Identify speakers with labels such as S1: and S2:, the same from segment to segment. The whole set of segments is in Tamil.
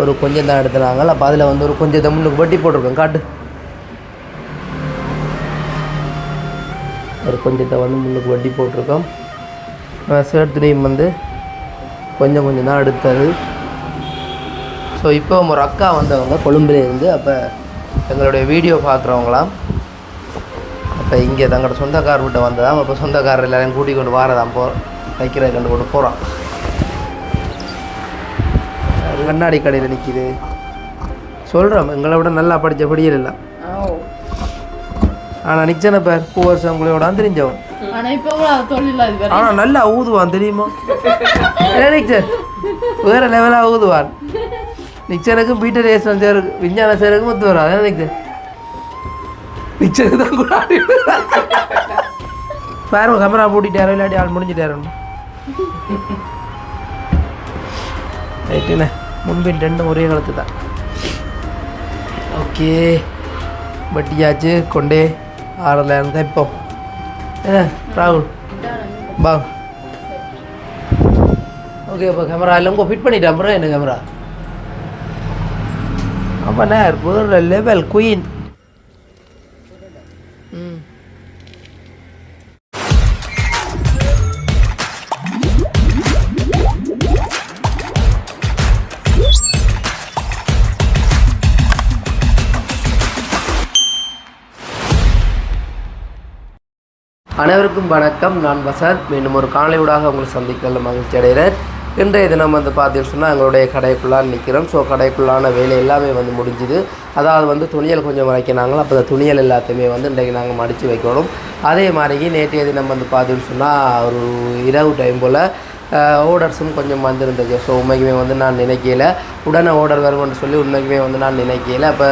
S1: ஒரு கொஞ்சம் தான் எடுத்துனாங்க. அப்போ அதில் வந்து ஒரு கொஞ்சத்தை முன்னுக்கு வட்டி போட்டிருக்கோம் காட்டு. ஒரு கொஞ்சத்தை வந்து முன்னுக்கு வட்டி போட்டிருக்கோம். சேர்த்துலேயும் வந்து கொஞ்சம் கொஞ்சம் தான் எடுத்தது. ஸோ இப்போ ஒரு அக்கா வந்தவங்க கொழும்புலேருந்து அப்போ எங்களுடைய வீடியோ பார்க்குறவங்களாம் அப்போ இங்கே தங்களோட சொந்தக்கார் விட்ட வந்ததாம். அப்போ சொந்தக்காரர் எல்லாரையும் கூட்டிக் கொண்டு வாரதாம் போ தைக்கிறத கண்டு கொண்டு போகிறான் கண்ணாடி கடையில் நிற்கிது சொல்கிறோம் எங்களை விட நல்லா படித்த படியல் இல்லை ஆனால் நிச்சன பேர் பூ வருஷம் உங்களோட தெரிஞ்சவன் ஆனால் நல்லா ஊதுவான் தெரியுமா? நிச்சர் வேற லெவலாக ஊதுவான். நிச்சனுக்கு பீட்டர் ரேசன் சேரு விஞ்ஞான சேருக்கு முத்து வரும் அதான் நிச்சர் நிச்சனுக்கு தான் கூட. பாருங்க கேமரா பூட்டிட்டாரோ இல்லாட்டி ஆள் முடிஞ்சிட்டாரோ ரைட்டுண்ணே முன்பின் ரெண்டும் ஒரே காலத்து தான். ஓகே. வட்டியாச்சு கொண்டே. ஆறில் இருந்தால் இப்போ. என்ன ராகுல்? பா. ஓகே இப்போ கேமரா இல்லை உங்கள் ஃபிட் பண்ணிட்டேன் அப்புறம் என்ன கேமரா ஆமாண்ணே வேறு லெவல் குயின் அனைவருக்கும் வணக்கம். நான் வசந்த். மீண்டும் ஒரு காலையூடாக உங்களை சந்திக்கல மகிழ்ச்சி அடைகிறேன். இன்றைய தினம் வந்து பார்த்தீங்கன்னு சொன்னால் எங்களுடைய கடைக்குள்ளான் நிற்கிறோம் ஸோ கடைக்குள்ளான வேலை எல்லாமே வந்து முடிஞ்சுது. அதாவது வந்து துணியல் கொஞ்சம் வரைக்கினாங்களோ? அப்போ அந்த துணியல் எல்லாத்தையுமே வந்து இன்றைக்கு நாங்கள் மடித்து வைக்கணும். அதே மாதிரி நேற்றைய தினம் வந்து பார்த்தீங்கன்னு சொன்னால் ஒரு இரவு டைம் போல் ஆர்டர்ஸும் கொஞ்சம் வந்திருந்தது. ஸோ உண்மைக்குமே வந்து நான் நினைக்கல. உடனே ஆர்டர் வரும்னு சொல்லி உண்மைக்குமே வந்து நான் நினைக்கல. அப்போ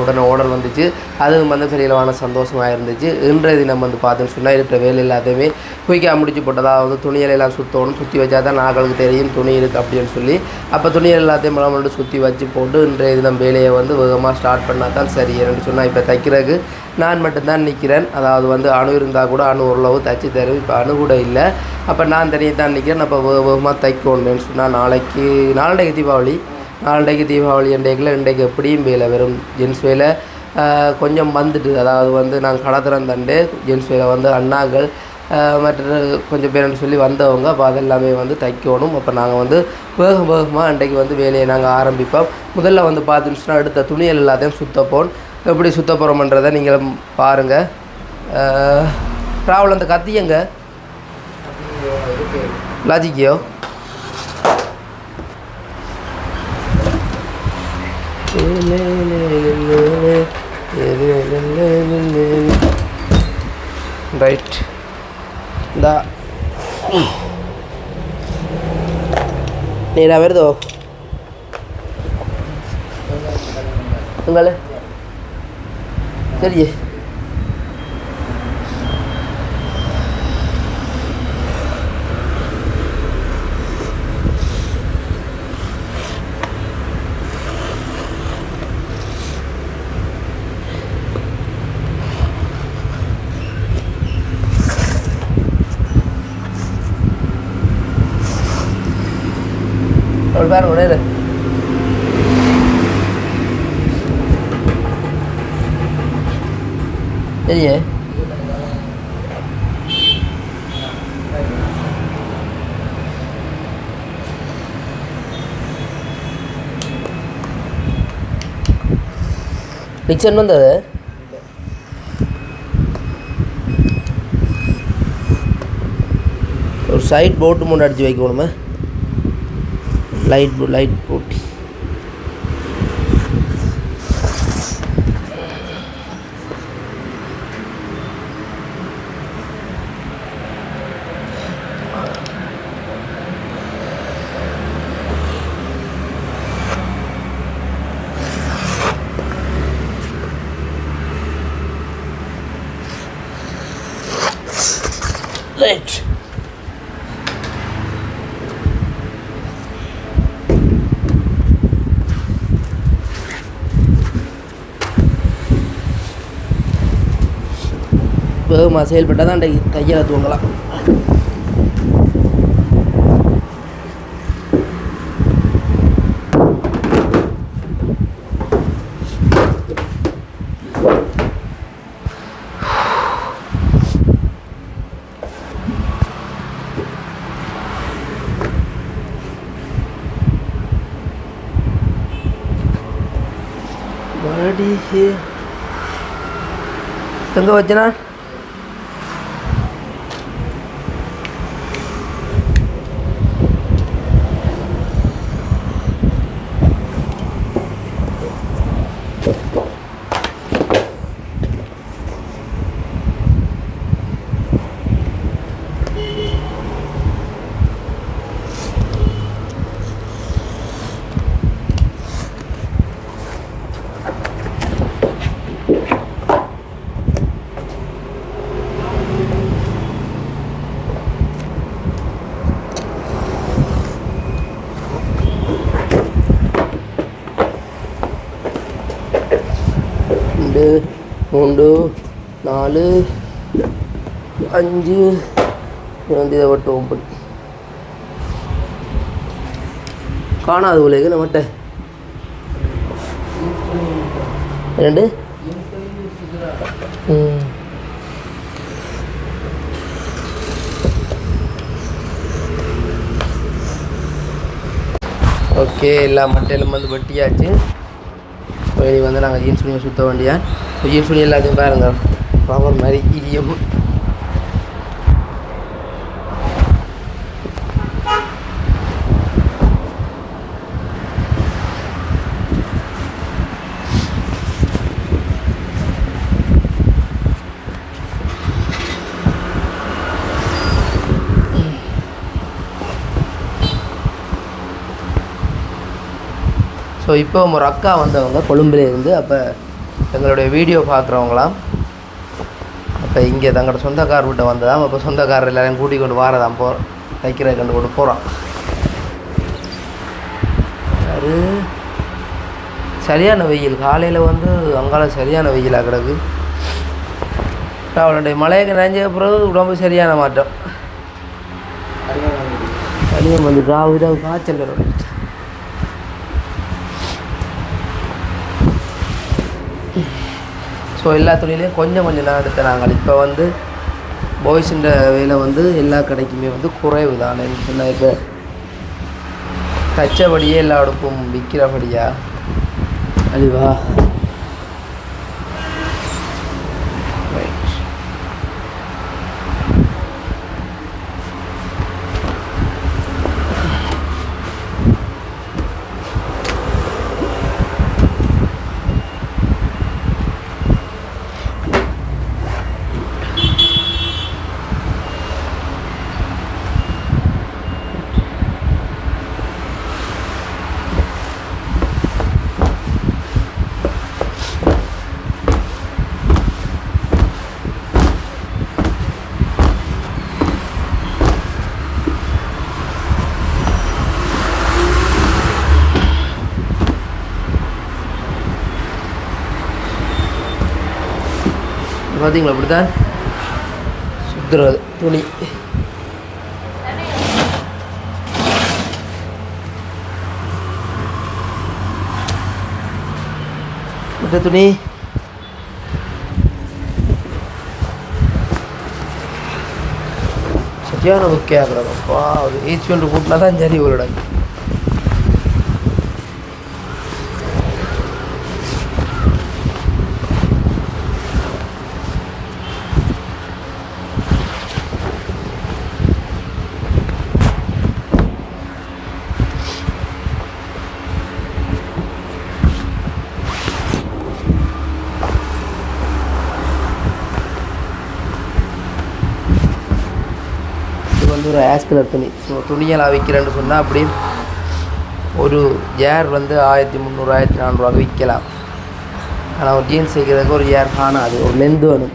S1: உடனே ஆர்டர் வந்துச்சு. அதுவும் வந்து பெரியளவான சந்தோஷமாக இருந்துச்சு. இன்றைய தினம் வந்து பார்த்தோன்னு சொன்னால் இருக்கிற வேலை எல்லாத்தையுமே குயிக்காக முடிச்சு போட்டதாக வந்து துணியல் எல்லாம் சுற்றணும் சுற்றி வச்சா தான் நாங்களுக்கு தெரியும் துணி இருக்குது அப்படின்னு சொல்லி. அப்போ துணியல் எல்லாத்தையும் மலம் மட்டும் சுற்றி வச்சு போட்டு இன்றைய தினம் வேலையை வந்து வேகமாக ஸ்டார்ட் பண்ணால் தான் சரி. என்று சொன்னால் இப்போ தைக்கிறதுக்கு நான் மட்டும்தான் நிற்கிறேன் அதாவது வந்து அணு இருந்தால் கூட அணு ஓரளவு தைச்சி தரும் இப்போ அணு கூட இல்லை. அப்போ நான் தனியாக தான் நிற்கிறேன் அப்போ வேகமாக தைக்கணுன்னு சொன்னால் நாளைக்கு நாளைக்கு தீபாவளி. நாளைக்கு தீபாவளி இன்றைக்குல இன்றைக்கு எப்படியும் வேலை வெறும் ஜென்ஸ் வேலை கொஞ்சம் வந்துட்டு அதாவது வந்து நாங்கள் கடத்துறேன் தண்டு ஜென்ஸ் வேலை வந்து அண்ணாக்கள் மற்ற கொஞ்சம் பேருன்னு சொல்லி வந்தவங்க அப்போ அதெல்லாமே வந்து தைக்கணும். அப்போ நாங்கள் வந்து வேகம் வேகமாக அன்றைக்கு வந்து வேலையை நாங்கள் ஆரம்பிப்போம். முதல்ல வந்து பார்த்துச்சுன்னா எடுத்த துணிகள் எல்லாத்தையும் சுத்தப்போம். எப்படி சுத்த போகிறோம்ன்றதை நீங்கள் பாருங்கள் ராகுல் அந்த கத்தியங்க? லாஜிக்கியோ? ஏ இந்தா நேரா வருதோ உங்களே சரியே அவள் பாருங்க நேரு சரியே? நிச்சன் வந்தது ஒரு சைட் போட்டு முன்னாடி அடித்து வைக்கணுமே. slide slide po ஆர்வமாக செயல்பட்டால் தான் தையலை தூங்கலாம். बड़ी है ரெண்டு மூன்று நாலு அஞ்சு. வந்து இதை மட்டும் ஓப்பன் காணாது உலகு நம்மகிட்ட. ரெண்டு. ஓகே எல்லா மட்டையிலும் வந்து வெட்டியாச்சு. இப்போ இனி வந்து நாங்கள் ஜீன்ஸ் துணியை சுற்ற வேண்டிய ஜீன்ஸ் துணி எல்லாத்தையும் பாருங்கள் பவர் மாதிரி இடியும். ஸோ இப்போ ஒரு அக்கா வந்தவங்க கொழும்புல இருந்து அப்போ எங்களுடைய வீடியோ பார்க்குறவங்களாம். அப்போ இங்கே தங்களோட சொந்தக்கார வீட்டை வந்ததாம். அப்போ சொந்தக்காரர் எல்லாரையும் கூட்டிக் கொண்டு வாரதாம் போ தைக்கிற கண்டு கொண்டு போகிறான் அது சரியான வெயில். காலையில் வந்து அங்கால சரியான வெயிலாக கிடக்கு. அவளுடைய மழையை நினைஞ்ச பிறகு உடம்பு சரியான மாற்றம். சளியம் வந்து ராவு ராவு காய்ச்சல் வரும் ஸோ எல்லா தொழிலையும் கொஞ்சம் கொஞ்சம் தான் எடுத்த இப்போ வந்து பாய்ஸுன்ற வேலை வந்து எல்லா கடைக்குமே வந்து குறைவு தான் சொன்னால் இப்போ தச்சபடியே எல்லா அடுப்பும் விற்கிறபடியா அழிவா? பார்த்தீங்களா அப்படி தான் சுத்துறது. துணி. மற்ற துணி. சரியான ஓகே ஆகுறப்பா ஒரு ஏச்சி ஒன்று கூட்டினா தான் சரி ஒரு இடம் இது வந்து ஒரு ஆஷ் கலர் துணி ஸோ துணியெல்லாம் விற்கிறேன்னு சொன்னால் அப்படி ஒரு ஏர் வந்து ஆயிரத்தி முந்நூறு ஆயிரத்தி நானூறுவாக்கு விற்கலாம். ஆனால் ஒரு ஜீன்ஸ் வைக்கிறதுக்கு ஒரு ஏர் காணாது. ஒரு லென்த் வேணும்.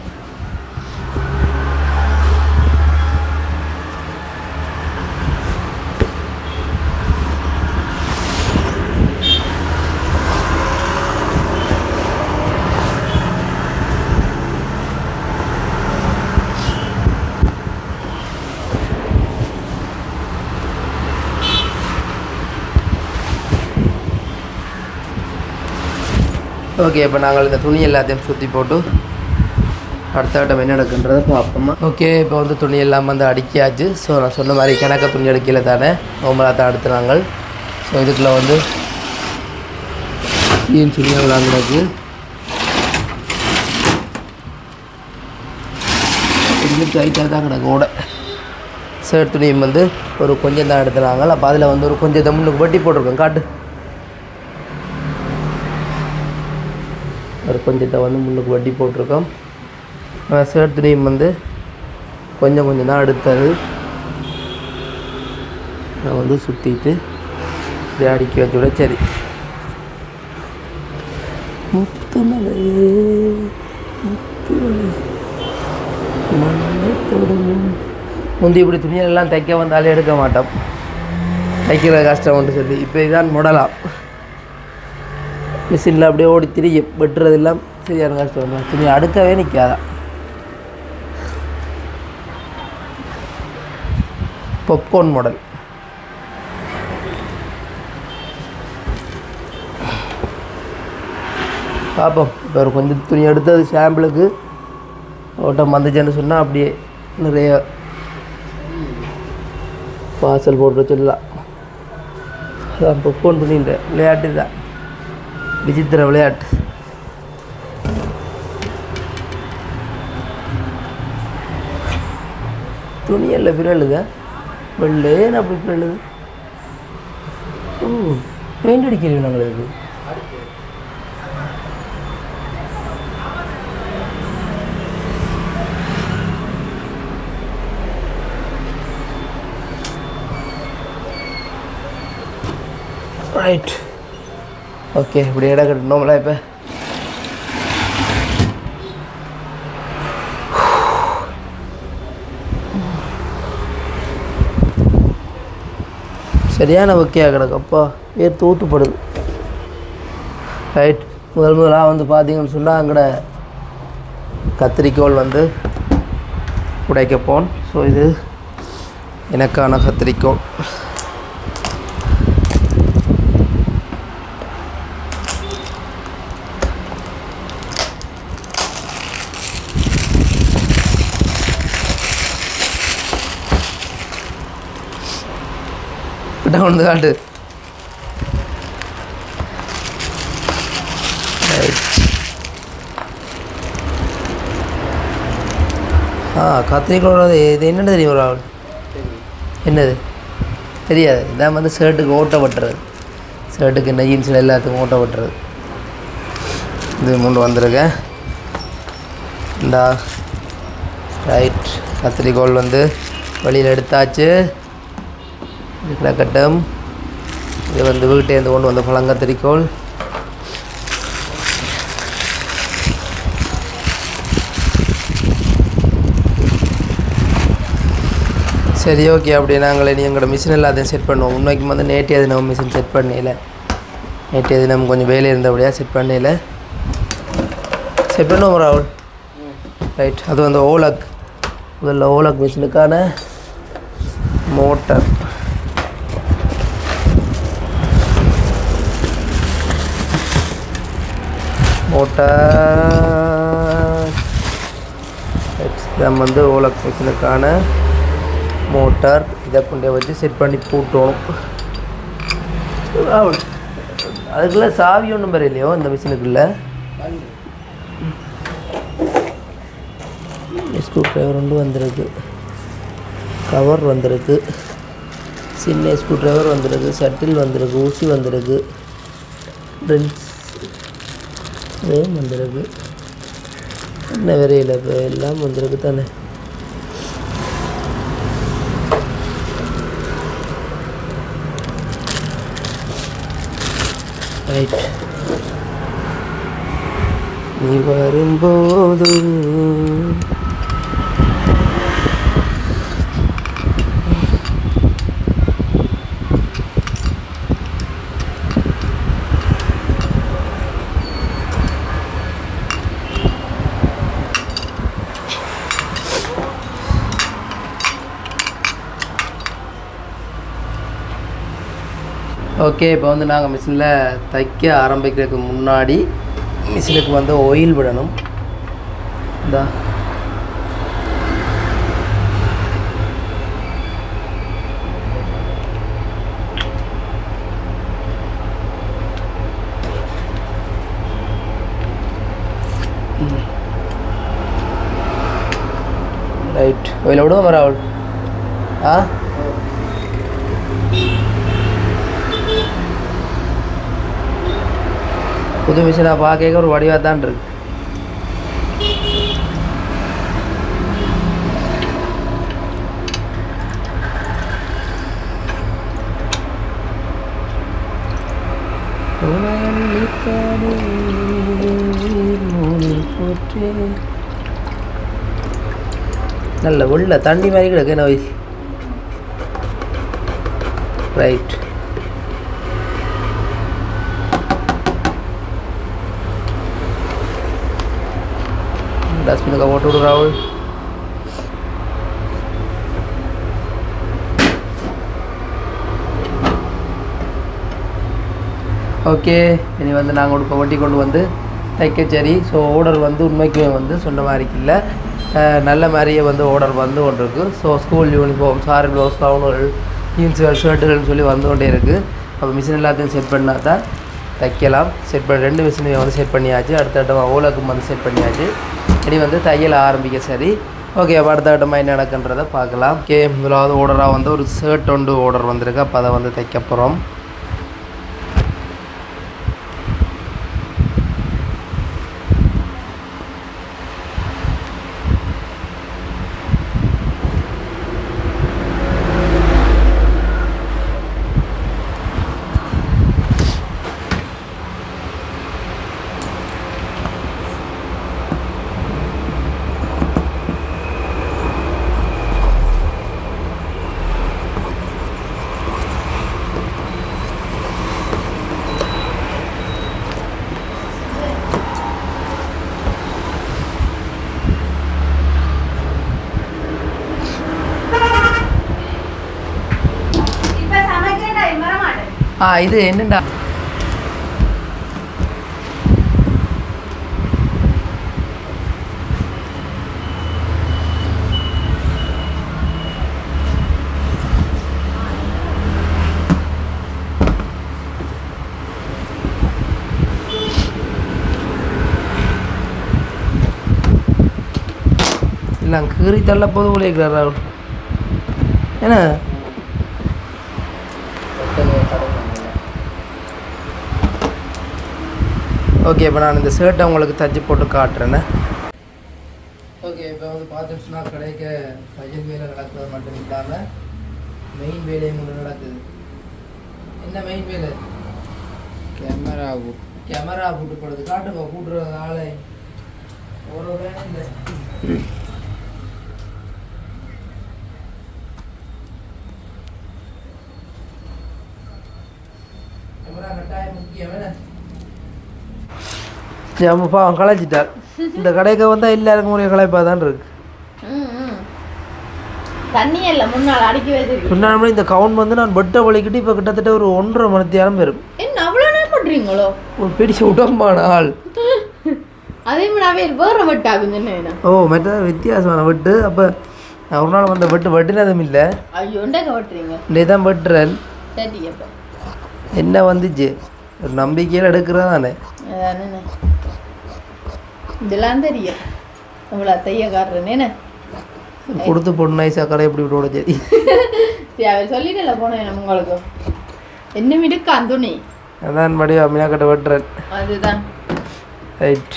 S1: ஓகே இப்போ நாங்கள் இந்த துணி எல்லாத்தையும் சுற்றி போட்டு அடுத்த வட்டம் என்ன நடக்குன்றதை பார்ப்போமா. ஓகே இப்போ வந்து துணி எல்லாம் வந்து அடிக்காச்சு ஸோ நான் சொன்ன மாதிரி கணக்க துணி அடிக்கல தானே ஓமலாக தான் அடுத்துனாங்க ஸோ இதுக்குள்ளே வந்து மீன் துணியாக விளாண்டுருக்கு டைட்டாக சேர் துணியும் வந்து ஒரு கொஞ்சம் தான் எடுத்துனாங்க அப்போ அதில் வந்து ஒரு கொஞ்சம் தமிழுக்கு வட்டி போட்டிருக்கோம் காட்டு. கொஞ்சத்தை வந்து முன்னுக்கு வட்டி போட்டிருக்கோம். ஷர்ட் துணியும் வந்து கொஞ்சம் கொஞ்சம் தான் எடுத்தது. நான் வந்து சுற்றிட்டு இப்படி அடிக்க வச்சு விட சரி. முத்து முத்துமலை மண்ணை தொடும். முந்தி இப்படி துணியெல்லாம் தைக்க வந்தாலே எடுக்க மாட்டோம். தைக்கிற கஷ்டம்னு சொல்லி. இப்போ இதான் முடலாம். மிஷினில் அப்படியே ஓடி திரியும். வெட்டுறதெல்லாம் சரியான கஷ்டம் வரும் துணி அடுக்கவே நிற்காதான் பொப்கார்ன் மாடல் பார்ப்போம் இப்போ ஒரு கொஞ்சம் துணி எடுத்தது சாம்பிளுக்கு ஓட்டம் வந்துச்சுன்னு சொன்னால் அப்படியே நிறைய பார்சல் போட்டு சொல்லலாம் அதான் பொப்கோன் துணின்ற விளையாட்டு தான். விசித்திர விளையாட்டு. துணி எல்லாம் பிறழுதா வெள்ளேன்னு அப்படி பிறழுது? ஓ பெயிண்ட் அடிக்கிறீங்க நாங்களுக்கு ரைட் ஓகே இப்படி இடம் கட்டணும்ல இப்போ. சரியான ஒக்கையாக கிடக்கப்பா. ஏர் தூத்துப்படுது. ரைட் முதல் முதலாக வந்து பார்த்தீங்கன்னு சொன்னால் அங்கட கத்திரிக்கோல் வந்து உடைக்கப்போன் ஸோ இது எனக்கான கத்திரிக்கோல் கிட்ட கொண்டு வந்து காட்டு ஆ கத்திரிக்கோள் இது என்னென்ன தெரியும் ஒரு ஆள் என்னது தெரியாது இதான் வந்து ஷர்ட்டுக்கு ஓட்ட வெட்டுறது ஷர்ட்டுக்கு இந்த ஜீன்ஸில் எல்லாத்துக்கும் ஓட்ட வெட்டுறது இது மூணு வந்திருக்கேன் இந்தா ரைட் கத்திரிக்கோள் வந்து வெளியில் எடுத்தாச்சு இருக்கிற கட்டம். இது வந்து வீட்டேருந்து கொண்டு வந்த பழங்கத்திரிக்கோள். சரி ஓகே அப்படி நாங்கள் இனி எங்களோட மிஷின் எல்லாத்தையும் செட் பண்ணுவோம். உண்மைக்கு வந்து நேற்றைய தினம் மிஷின் செட் பண்ணல நேற்றைய தினம் கொஞ்சம் வேலை இருந்தபடியாக செட் பண்ணல செட் பண்ணுவோம் ராகுல். ரைட் அது வந்து ஓலக் முதல்ல ஓலக் மிஷினுக்கான மோட்டர் மோட்டார் நம்ம வந்து ஓலக் மிஷினுக்கான மோட்டார் இதை கொண்டே வச்சு செட் பண்ணி பூட்டணும். அதுக்குள்ளே அதுக்குள்ள சாவி ஒன்றும் பெற இல்லையோ இந்த மிஷினுக்குள்ள ஸ்க்ரூ ட்ரைவர் ஒன்று வந்திருக்கு. கவர் வந்திருக்கு. சின்ன ஸ்க்ரூ ட்ரைவர் வந்திருக்கு. சட்டில் வந்திருக்கு. ஊசி வந்திருக்கு. ட்ரில்ஸ் இதுவும் வந்திருக்கு. என்ன விரையில் இப்போ எல்லாம் வந்திருக்கு தானே? ரைட் நீ வரும்போது ஓகே இப்போ வந்து நாங்கள் மிஷினில் தைக்க ஆரம்பிக்கிறதுக்கு முன்னாடி மிஷினுக்கு வந்து ஒயில் விடணும். இந்தா. ரைட். இதில் விடுவோம் ராகுல் ஆ? புது மிஷினை பார்க்க ஒரு வடிவாக தான் இருக்கு நல்ல உள்ள தண்ணி மாதிரி கிடக்கு என்ன डस्टबिन का वोट उड़ रहा हो ஓகே இனி வந்து நாங்கள் இப்போ ஒட்டி கொண்டு வந்து தைக்கச்சேரி. ஸோ ஓடர் வந்து உண்மைக்குமே வந்து சொன்ன மாதிரிக்கு இல்லை நல்ல மாதிரியே வந்து ஓடர் வந்து கொண்டு இருக்குது so school uniform sari blouse கவுனுகள் ஜீன்ஸுகள் ஷர்ட்டுகள்னு சொல்லி வந்து கொண்டே இருக்குது அப்போ மிஷின் எல்லாத்தையும் செட் பண்ணால் தான் தைக்கலாம். செட் பண்ணி ரெண்டு மிஷினையும் வந்து செட் பண்ணியாச்சு. அடுத்த ஓலக்கும் வந்து செட் பண்ணியாச்சு. இனி வந்து தையல் ஆரம்பிக்க சரி. ஓகே அப்போ அடுத்த கட்டமாக என்ன நடக்குன்றதை பார்க்கலாம். ஓகே முதலாவது ஆர்டராக வந்து ஒரு ஷர்ட் ஒன்று ஆர்டர் வந்திருக்கு. அப்போ அதை வந்து தைக்க போகிறோம்
S2: இப்ப சமைக்கிற டைம் வர மாட்டேன்
S1: ஆ இது என்னடா? இல்லை கீறி தள்ள போது உழைக்கிறார் என்ன? ஓகே இப்போ நான் இந்த ஷர்ட்டை உங்களுக்கு தச்சு போட்டு காட்டுறேன்னு ஓகே இப்போ வந்து பார்த்துட்டுனா கடைக்கு தையல் வேலை நடக்கிறது மட்டும் இல்லாமல் மெயின் வேலையும் ஒன்று நடக்குது. என்ன மெயின் வேலை?
S3: கேமரா
S1: கேமரா போட்டு போடுறது. காட்டுங்க கூட்டுற ஆளை. ஒரு வேலை இல்லை கேமரா கட்டாயம் முக்கியம் என்ன ஜாமப்பா அவன் களைச்சிட்டார் இந்த கடைக்கு வந்தால் எல்லாருக்கும் ஒரே களைப்பாக தான் இருக்கு
S3: இல்ல
S1: சொன்னாலும் இந்த கவுண்ட் வந்து நான் வெட்ட வலிக்கிட்டு இப்போ கிட்டத்தட்ட ஒரு ஒன்றரை மணி நேரம்
S3: என்ன அவ்வளோ நேரம் பண்றீங்களோ?
S1: ஒரு பெரிய உடம்பான ஆள்
S3: அதே மாதிரி வேற சொன்னேன்
S1: ஓ மற்ற வித்தியாசமான வெட்டு. அப்போ நான் ஒரு நாள் வந்த வெட்டு வெட்டினதும் இல்லை.
S3: ஐயோ வெட்டுறீங்க?
S1: இன்னே தான் வெட்டுறேன்.
S3: சரி அப்ப.
S1: என்ன வந்துச்சு? ஒரு நம்பிக்கையில் எடுக்கிறதா
S3: அதானே? இதெல்லாம் தெரியும். உங்களை தையக்காரன் என்ன?
S1: கொடுத்து பொண்ணு கடை எப்படி விட்டு சரி
S3: அவர் சொல்லிட்டல போனேன் உங்களுக்கு. என்ன மிடுக்கா துணி
S1: அதான் மடிவா மீனாக்கட்டை வெட்டுறேன்.
S3: அதுதான்.
S1: ரைட்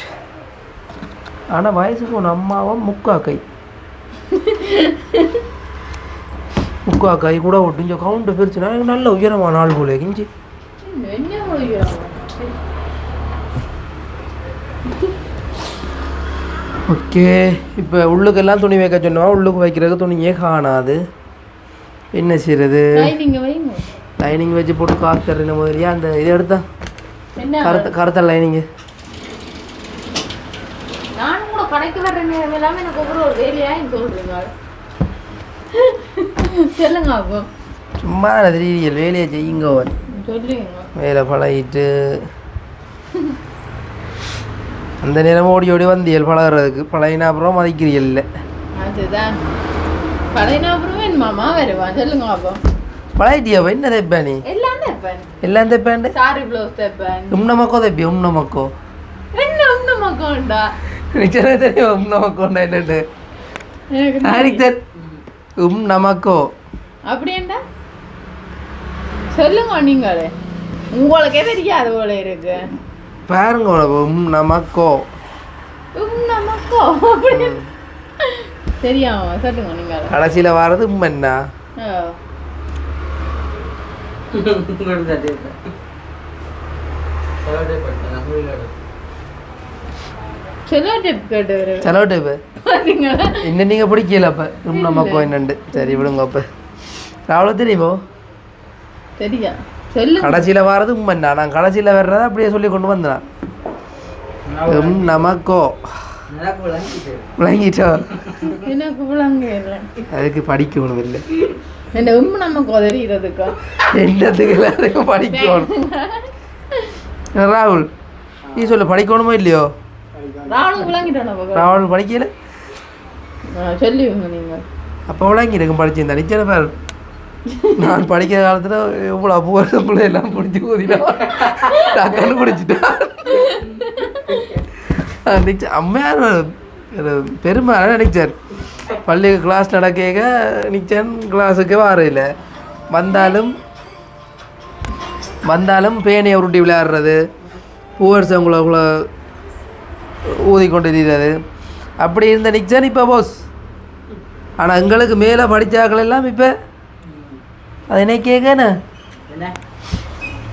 S1: ஆனால் வயசுக்கு உன் அம்மாவும் முக்கா கை. முக்கா கை கூட ஒட்டிஞ்ச கவுண்ட் பிரிச்சுனா நல்ல உயரமான ஆள் போல கிஞ்சி
S3: என்ன முடியும்
S1: ஓகே. இப்போ உள்ளுக்கெல்லாம் துணி வைக்க சொன்னோம்? உள்ளுக்கு வைக்கிறதுக்கு துணியே காணாது. என்ன செய்யறது லைனிங் வச்சு போட்டு காசு தர்றேன் முதலியா அந்த இதை எடுத்தா? கருத்த கருத்த லைனிங்கு சும்மா தெரியல வேலையை செய்யுங்க வேலை பழகிட்டு அந்த நேரம் ஓடி ஓடி வந்தியல் பழகிறதுக்கு பழகின அப்புறம் மதிக்கிறீர்கள் இல்லை
S3: அதுதான். பழைய அப்புறமே என் மாமா வருவான் சொல்லுங்க அப்போ.
S1: பழகிட்டியா என்ன தைப்பா நீ?
S3: எல்லாம் தைப்பேன்.
S1: எல்லாம் தைப்பேன்
S3: சாரி ப்ளவுஸ் தைப்பேன்.
S1: உம்ன மக்கோ தைப்பி உம்ன மக்கோ
S3: என்ன ஒண்ணு மக்கோண்டா
S1: நிச்சயம் தெரியும் உம்ன மக்கோண்டா என்னட்டு
S3: எனக்கு
S1: யாருக்கு தெரி உம் நமக்கோ.
S3: அப்படின்டா சொல்லுங்க நீங்களே. உங்களுக்கே தெரியாது போல இருக்கு.
S1: பாருங்க உம் நமக்கோ.
S3: உம், நமக்கோ சொல்லுங்க நீங்களே
S1: கடைசியில் வர்றது உம் என்ன.
S3: செலோ டிப்
S1: இன்னும் நீங்கள் பிடிக்கல அப்போ. உம் நமக்கோ என்னண்டு. சரி விடுங்க அப்போ. அவ்வளோ தெரியுமோ?
S3: தெரியா?
S1: கடைசியில் வர்றது என்ன நான் கடைசியில் வர்றதை அப்படியே சொல்லி கொண்டு வந்தேன். உம் நமக்கோ. விளங்கிட்டோ?
S3: எனக்கு விளங்க இல்லை.
S1: அதுக்கு படிக்கணும் இல்லை.
S3: என்ன உண்மை நமக்கு உதறிகிறதுக்கா
S1: என்னத்துக்கு எல்லாத்துக்கும் படிக்கணும்? ராகுல் நீ சொல்லு படிக்கணுமோ இல்லையோ? ராகுல் படிக்கல?
S3: சொல்லிவிங்க நீங்க.
S1: அப்போ விளங்கிருக்கும் படிச்சிருந்தா. நிச்சயம் பாரு நான் படிக்கிற காலத்தில் இவ்வளோ அப்போ பிள்ளை எல்லாம் பிடிச்சி ஊதினா நான் கண்டுபிடிச்சிட்டேன் நிச்சயம் அம்மையார் ஒரு பெருமை நினைச்சார் பள்ளி கிளாஸ் நடக்க நிச்சயம் கிளாஸுக்கு வாரையில் வந்தாலும் வந்தாலும் பேனையை உருட்டி விளையாடுறது பூவரசவங்களுக்குள்ள ஊதி கொண்டு இருக்கிறது அப்படி இருந்த நிச்சன் இப்போ போஸ் ஆனால் எங்களுக்கு மேலே படித்தாக்கள் எல்லாம் இப்போ அது என்ன கேட்கண்ணே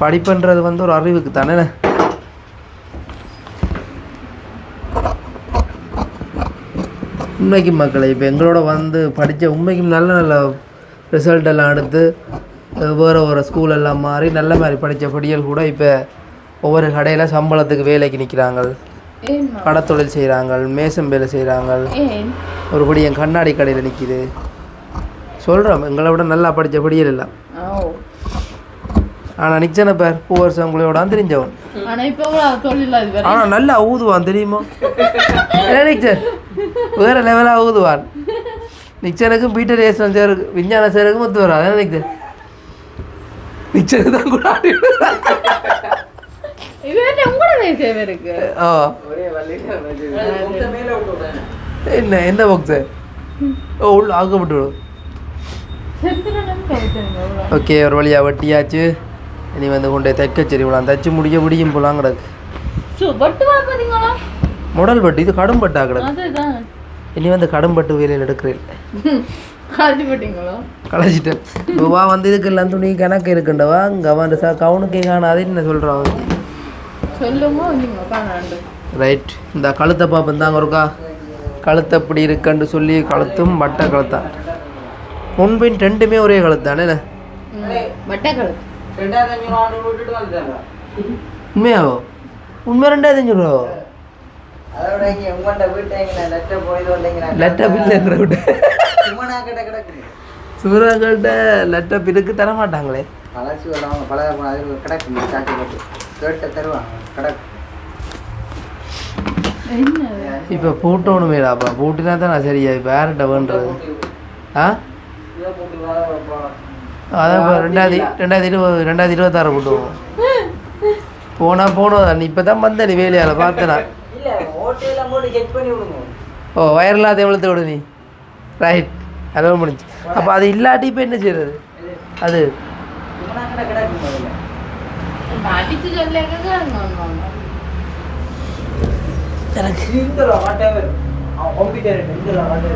S1: படிப்புன்றது வந்து ஒரு அறிவுக்கு தானே? உண்மைக்கும் மக்களை இப்போ எங்களோட வந்து படித்த உண்மைக்கும் நல்ல நல்ல ரிசல்ட் எல்லாம் எடுத்து வேறு ஒரு ஸ்கூல் எல்லாம் மாறி நல்ல மாதிரி படித்த படிகள் கூட இப்போ ஒவ்வொரு கடையில் சம்பளத்துக்கு வேலைக்கு நிற்கிறாங்க கடத்தொழில் செய்கிறாங்க மேசம் வேலை செய்கிறாங்க
S3: ஏன்?
S1: ஒரு படி என் கண்ணாடி கடையில் நிற்கிது சொல்கிறோம் எங்களை விட நல்லா படித்த படியல் எல்லாம்.
S3: ஓ
S1: ஆனால் நிச்சன பேர் பூவரசம் உங்களோட தெரிஞ்சவன். ஆனால் நல்லா ஊதுவான் தெரியுமா? என்ன நிச்சன் வேறு லெவலாக ஊதுவான். நிச்சனுக்கும் பீட்டர் ஏசன் சார் விஞ்ஞான சாருக்கும் ஒத்து வராது. என்ன நிச்சன் நிச்சனுக்கு தான் கூட என்ன எந்த பாக்ஸு ஓ உள்ள ஆக்கப்பட்டு விடும். ஓகே ஒரு வழியாக வெட்டியாச்சு. இனி வந்து கொண்டு தைக்க சரி விடலாம் தைச்சு முடிக்க முடியும் போலாம் கிடக்கு.
S3: பட்டு
S1: முடல் பட்டு இது கடும் பட்டா கிடக்கு. இனி வந்து கடும் பட்டு வேலையில் எடுக்கிறேன். களைச்சிட்டேன். இப்போ வா வந்து இதுக்கு எல்லாம் துணி கணக்கு இருக்குண்டவா? வந்து சார் கவுனுக்கே காணாது என்ன சொல்கிறான் ரைட் இந்த கழுத்தை பார்ப்போம் தாங்க ஒருக்கா கழுத்து அப்படி இருக்குன்னு சொல்லி கழுத்தும் வட்டை கழுத்தான் முன்பின் ரெண்டுமே ஒரே
S3: கழுத்து
S1: உண்மையாவோ உண்மை ரெண்டாயிரத்தி அஞ்சூறு ரூபாவோ லெட்டப் இல்லைங்கிற விட்டு சூறாங்கள்ட்ட லெட்டப் இருக்கு தர மாட்டாங்களே
S3: என்ன
S1: இப்போ பூட்டணுமேடாப்பா பூட்டினா தான் சரியா இப்போ யார்கிட்ட ஆ அதான் இப்போ ரெண்டாயிரத்தி ரெண்டாயிரத்தி இருபது ரெண்டாயிரத்தி இருபத்தாறு போட்டுவோம் போனால் போனோம் இப்போ தான் வந்தேன் நீ வேலையால் பார்த்தேனா? ஓ வயர்லாத எவ்வளோத்து விடு நீ ரைட் அதோட முடிஞ்சு. அப்போ அது இல்லாட்டி இப்போ என்ன செய்யறது அது.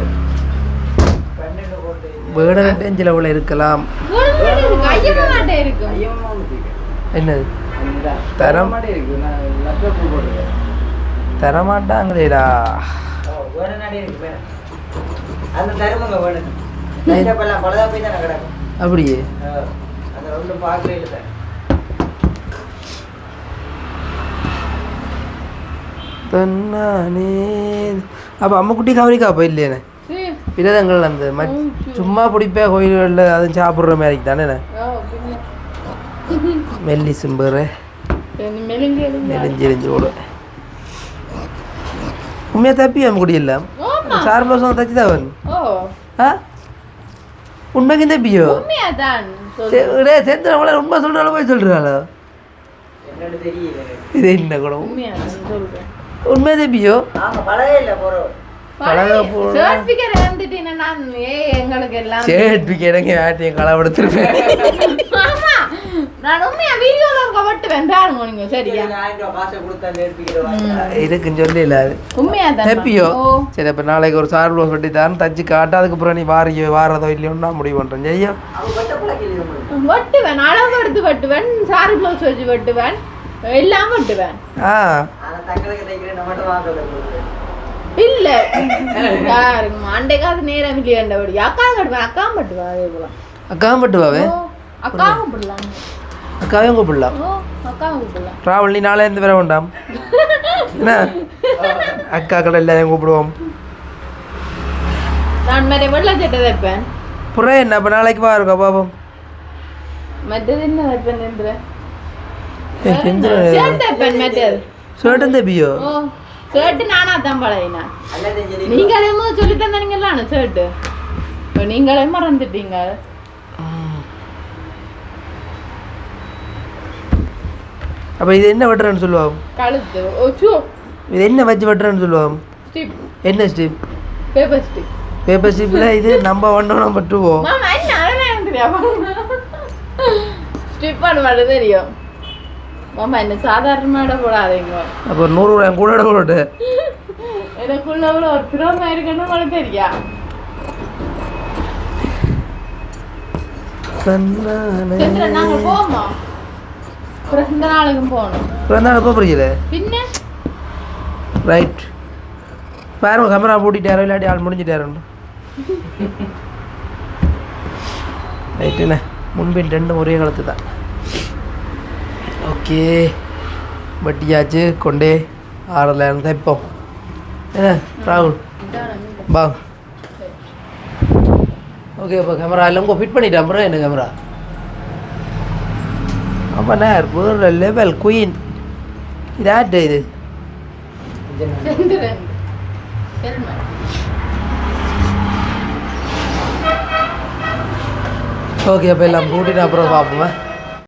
S3: இப்ப அடிச்சு சொல்லியாக்க
S1: வேட உள்ள இருக்கலாம்? என்னது? தரம் தரமாட்டாங்களேடா. அப்படியே. தன்னானே. அப்போ அம்முக்குட்டி கவரிக்கா அப்போ விரதங்கள் அந்த மச் சும்மா பிடிப்பே கோயில்களில் அதுவும் சாப்பிட்ற மாதிரி தானே
S3: பின்ன.
S1: மெல்லி சிம்புற.
S3: சரி, மெலிஞ்சு எலும்பு.
S1: நெலிஞ்சு எரிஞ்சு ஓடும் உண்மையாக தப்பி இல்லை
S3: ஆமா.
S1: சார் ப்ளவுஸ் தச்சு தான் ஆ? உண்மைக்கு தப்பியோ. டே சேர்த்துறவங்கள உண்மை சொல்கிறாலும் போய் சொல்கிறாளோ இது என்ன கூட
S3: உண்மையாதான் சொல்றேன்.
S1: உண்மை தப்பியோ?
S4: நாங்க பழகவே
S3: எங்களுக்கு
S1: வேட்டையை களவெடுத்துருப்பேன் இருக்குன்னு சொல்லி தெப்பியோ சரி அப்போ நாளைக்கு ஒரு சார் ப்ளவுஸ் வெட்டி தான் தச்சு காட்டு அதுக்கப்புறம் நீ வாரியோ வாரதோ இல்லையோன்னு நான் முடிவு பண்ணுறேன் ஐயா
S3: வெட்டுவேன். அளவு எடுத்து வெட்டுவேன். சாரி ப்ளவுஸ் வச்சு வெட்டுவேன். எல்லாம் வெட்டுவேன்.
S1: ஆ.
S3: இல்ல. பாருங்க அண்டைக்காவது நேரம் இல்லையாண்டபடி அக்கா கட்டுவேன் அக்கா மட்டுவேன் அதே போல.
S1: அக்காவும் பட்டுவாவே
S3: அக்காவும் கூப்பிடலாம்
S1: அக்காவையும் கூப்பிடலாம்.
S3: அக்காவும் கூப்பிடலாம்.
S1: ட்ராவல் நீ நாளே இருந்து வர வேண்டாம். என்ன? அக்கா கடை எல்லாரையும் கூப்பிடுவோம்.
S3: நான் மாதிரி வெள்ளை சட்டை தைப்பேன்
S1: புறம் என்ன? அப்போ நாளைக்கு பாருக்கா பாப்போம்.
S3: மற்றது என்ன தைப்பேன் ஷர்ட் தைப்பேன் மற்றது.
S1: ஷர்ட்டும் தப்பியோ
S3: ஷர்ட் நானா தான் பழையினா
S4: அல்லது சொல்லி
S3: நீங்களே முதல் சொல்லி தந்தீங்களா ஷர்ட் இப்போ நீங்களே மறந்துட்டீங்க.
S1: அப்போ இது என்ன வெட்டுறேன்னு சொல்லுவாங்க
S3: கழுத்து. ஓ
S1: இது என்ன வச்சு வெட்டுறேன்னு சொல்லுவாங்க
S3: ஸ்டிப்
S1: என்ன ஸ்டிப்
S3: பேப்பர் ஸ்டிப்
S1: பேப்பர் ஸ்டிப்பில் இது நம்ம ஒன்றோம் நம்ம டூவோ
S3: ஸ்டிப் பண்ண மட்டும் தெரியும். மாமா என்ன சாதாரணமாக போடாதீங்க.
S1: அப்போ ஒரு நூறு ரூபாய் கூட இட போட்டு.
S3: எனக்குள்ள அவ்வளோ ஒரு திறமை இருக்குன்னு உங்களுக்கு தெரியா? நாங்க போவோமா? பிறந்த நாளுக்கும் போகணும்.
S1: பிறந்தாள் எப்போ புரியல
S3: பின்ன?
S1: ரைட் பாருங்க கேமரா பூட்டிட்டாரோ இல்லாட்டி ஆள் முடிஞ்சிட்டாருன்னு. ரைட்டுண்ணே முன்பின் ரெண்டும் ஒரே காலத்து தான் ஓகே. வட்டியாச்சு கொண்டே ஆறில் இருந்து தைப்போம் என்ன ராகுல்? பா. ஓகே அப்போ கேமரா எல்லாம் உங்கள் ஃபிட் பண்ணிட்டேன் அப்புறம் என்ன கேமரா ஆமாண்ணே வேறு லெவல் குயின் இது ஆட்டு இது? ஓகே அப்போ எல்லாம் கூட்டிட்டு அப்புறம் பார்ப்போம்?